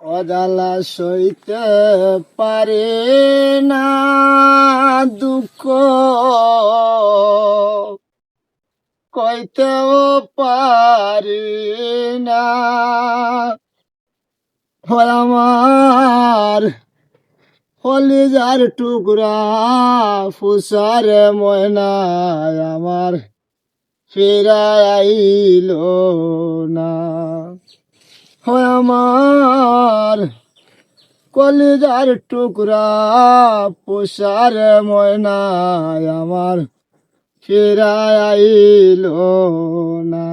অজালা সইতে পারে না দুঃখ। কইতেও পারি না। হয় আমার হলিজার টুকরা, ফুসার ময়নায় আমার ফিরাইল না। আমার কলিজার টুকরা, পোষার ময়নায় আমার ফিরাইল না।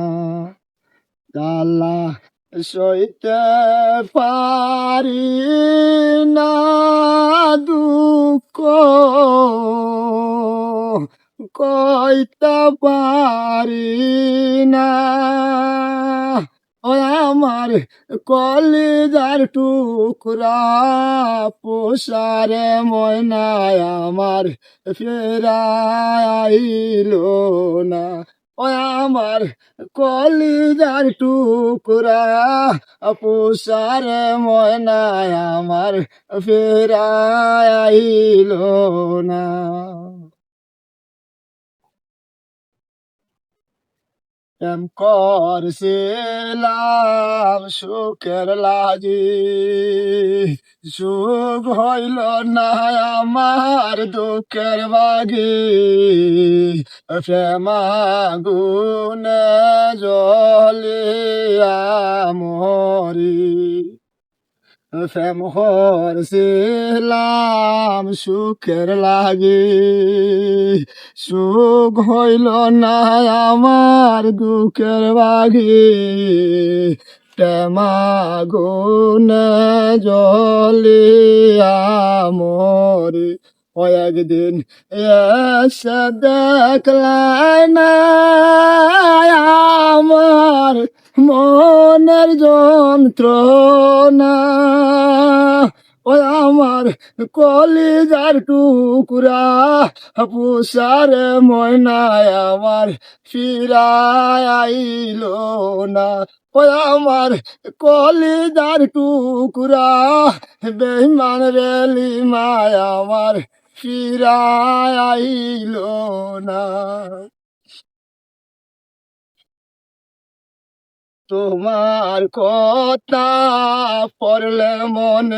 গাল্লা সইতে পারি না দুঃখ। কইতে পারি না। ও আমার কলিজার টুকরা পোষারে ময়নায় আমার ফেরাইল না। ও আমার কলিজার টুকরা পোষারে ময়নায় আমার ফেরাইল না। এম করছিলাম সুখের লাগি। সুখ হইল না আমার দুঃখের বাগি। প্রেমাগুনে জলিয়া মরি। প্রেম হরছিলাম সুখের লাগি। সুখ হইল না আমার দুঃখের বাগি। প্রেমাগুনে জলিয়া মরি। কয়েকদিন এসে দেখলাই না আমার মনের যন্ত্রণা। ও আমার কলিজার টুকরা, পুষার ময়নায় আমার ফিরাইল না। ও আমার কলিজার টুকরা বেইমান রেলি মায় আমার ফিরাইল না। তোমার কথা পড়লে মনে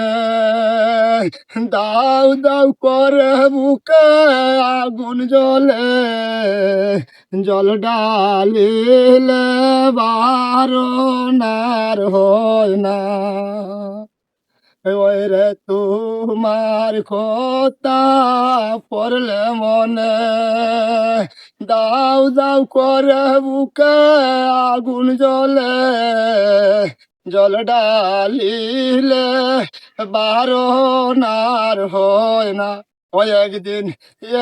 দাউ দাউ করে বুকে আগুন জ্বলে, জল ডালিলে বারণার হয় না। ওই রে তোমার কথা পড়লে মনে দাউ দাও করে বুকে আগুন জ্বলে, জল ডালিলে বারণার হয় না। ওই একদিন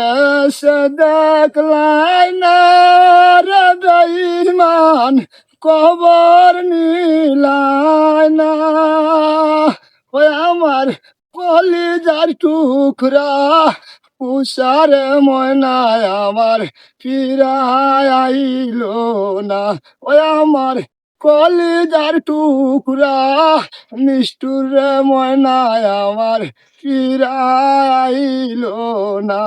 এসে দেখলাই না রে কবর নিলাই না। ওই আমার কলিজার টুকরা উষার ময়নায় আমার ফিরাইল না। ওই আমার কলিজার টুকরা নিষ্ঠুর ময়নায় আমার ফিরাইল না।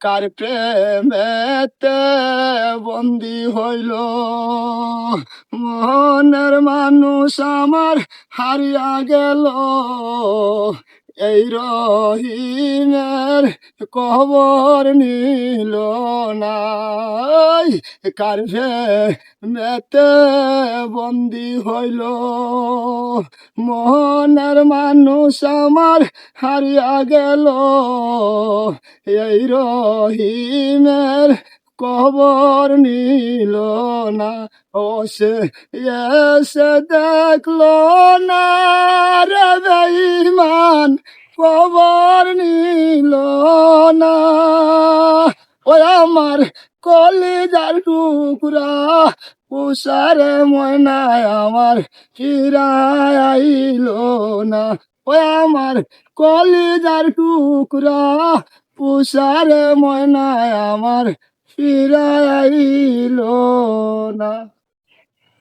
কার প্রেমেতে বন্দি হইল? মনের মানুষ আমার হারিয়া গেল। এই রহিমের কবর নিল না এই কার মেতে বন্দি হইল? মনের মানুষ আমার হারিয়া গেল। এই রহিমের কবর নিল না, ও সে এসে দেখল না রে বেঈমান কবর নিল না। ওই আমার কলিজার টুকরা উষারে ময়নায় আমার ফিরাইল না। ওই আমার কলিজার টুকরা উষারে ময়নায় আমার ফিরাইল না।